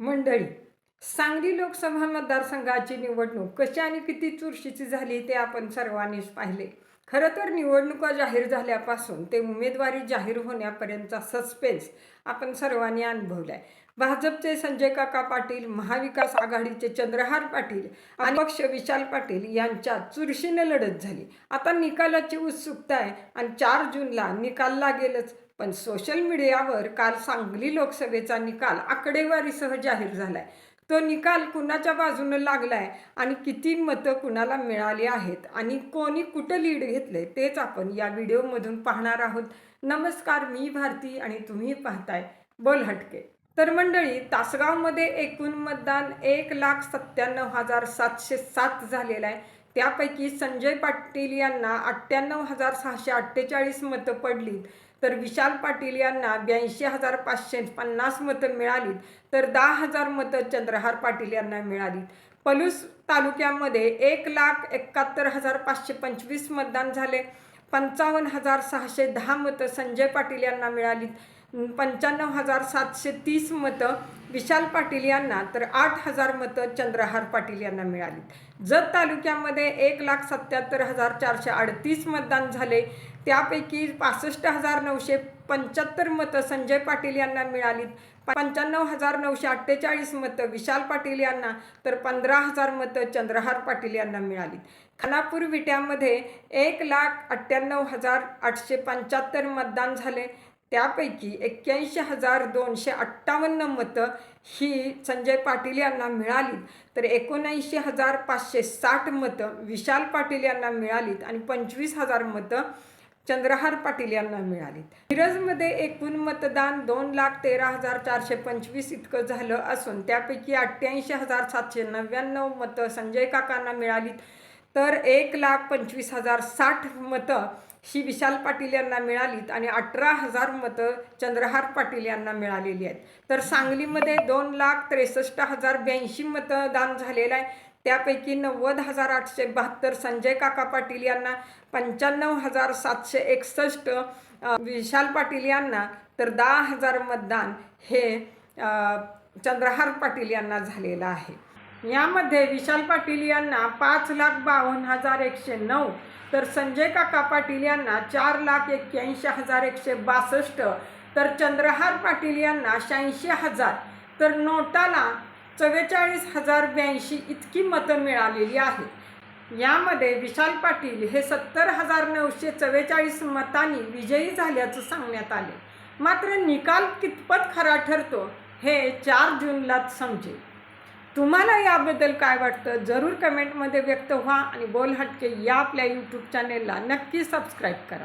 मंडळी सांगली लोकसभा मतदारसंघाची निवडणूक कशी आणि किती चुरशीची झाली ते आपण सर्वांनीच पाहिले. खरं तर निवडणुका जाहीर झाल्यापासून ते उमेदवारी जाहीर होण्यापर्यंतचा सस्पेन्स आपण सर्वांनी अनुभवलाय. भाजपचे संजय काका पाटील महाविकास आघाडीचे चंद्रहार पाटील आणि पक्ष विशाल पाटील यांच्यात चुरशीनं लढत झाली. आता निकालाची उत्सुकता आहे आणि चार जूनला निकाल लागेलच. पण सोशल मीडियावर काल सांगली लोकसभेचा निकाल आकडेवारीसह जाहीर झालाय. तो निकाल कुणाच्या बाजूनं लागलाय आणि किती मतं कुणाला मिळाली आहेत आणि कोणी कुठं लीड घेतलंय तेच आपण या व्हिडिओमधून पाहणार आहोत. नमस्कार मी भारती आणि तुम्ही पाहताय बोल हटके. तर मंडळी तासगावमध्ये एकूण मतदान एक लाख सत्त्याण्णव हजार सातशे सात झालेलं आहे. त्यापैकी संजय पाटील यांना अठ्ठ्याण्णव हजार सहाशे अठ्ठेचाळीस मतं पडलीत. तर विशाल पाटील यांना ब्याऐंशी हजार पाचशे पन्नास मतं मिळालीत. तर दहा हजार मतं चंद्रहार पाटील यांना मिळालीत. पलूस तालुक्यामध्ये एक लाख एकाहत्तर हजार पाचशे पंचवीस मतदान झाले. पंचावन्न हजार सहाशे दहा मतं संजय पाटील यांना मिळालीत. पंच्याण्णव हजार सातशे तीस मतं विशाल पाटील यांना तर आठ हजार मतं चंद्रहार पाटील यांना मिळालीत जत तालुक्यामध्ये एक लाख सत्याहत्तर हजार चारशे अडतीस मतदान झाले. त्यापैकी पासष्ट हजार नऊशे पंच्याहत्तर मतं संजय पाटील यांना मिळालीत पंच्याण्णव हजार नऊशे अठ्ठेचाळीस मतं विशाल पाटील यांना तर पंधरा हजार मतं चंद्रहार पाटील यांना मिळाली. खानापूर विट्यामध्ये एक लाख अठ्ठ्याण्णव हजार आठशे पंच्याहत्तर मतदान झाले. त्यापैकी एक्क्याऐंशी हजार दोनशे अठ्ठावन्न मतं ही संजय पाटील यांना मिळालीत. तर एकोणऐंशी हजार पाचशे साठ मतं विशाल पाटील यांना मिळालीत आणि पंचवीस हजार मतं चंद्रहार पाटील यांना मिळालीत. मिरजमध्ये एकूण मतदान दोन लाख तेरा हजार चारशे पंचवीस इतकं झालं असून त्यापैकी अठ्ठ्याऐंशी हजार सातशे नव्याण्णव मतं संजय काकांना मिळालीत. तर एक लाख पंचवीस हजार साठ मतं ही विशाल पाटील यांना मिळालीत आणि अठरा हजार मतं चंद्रहार पाटील यांना मिळालेली आहेत. तर सांगलीमध्ये दोन लाख त्रेसष्ट हजार ब्याऐंशी मतदान झालेलं आहे. त्यापैकी नव्वद हजार आठशे बहात्तर संजय काका पाटील यांना पंच्याण्णव हजार सातशे एकसष्ट विशाल पाटील यांना तर दहा हजार मतदान हे चंद्रहार पाटील यांना झालेलं आहे. यामध्ये विशाल पाटील यांना पाच लाख बावन्न हजार एकशे नऊ तर संजय काका पाटील यांना चार लाख एक्क्याऐंशी हजार एकशे बासष्ट तर चंद्रहार पाटील यांना शहाऐंशी हजार तर नोटाला चव्वेचाळीस हजार ब्याऐंशी इतकी मतं मिळालेली आहेत. यामध्ये विशाल पाटील हे सत्तर हजार नऊशे चव्वेचाळीस मतांनी विजयी झाल्याचं सांगण्यात आले. मात्र निकाल कितपत खरा ठरतो हे चार जूनलाच समजेल. तुम्हाला याबद्दल काय वाटतं? जरूर कमेंटमध्ये व्यक्त व्हा आणि बोल हटके या आपल्या यूट्यूब चॅनेलला नक्की सबस्क्राईब करा.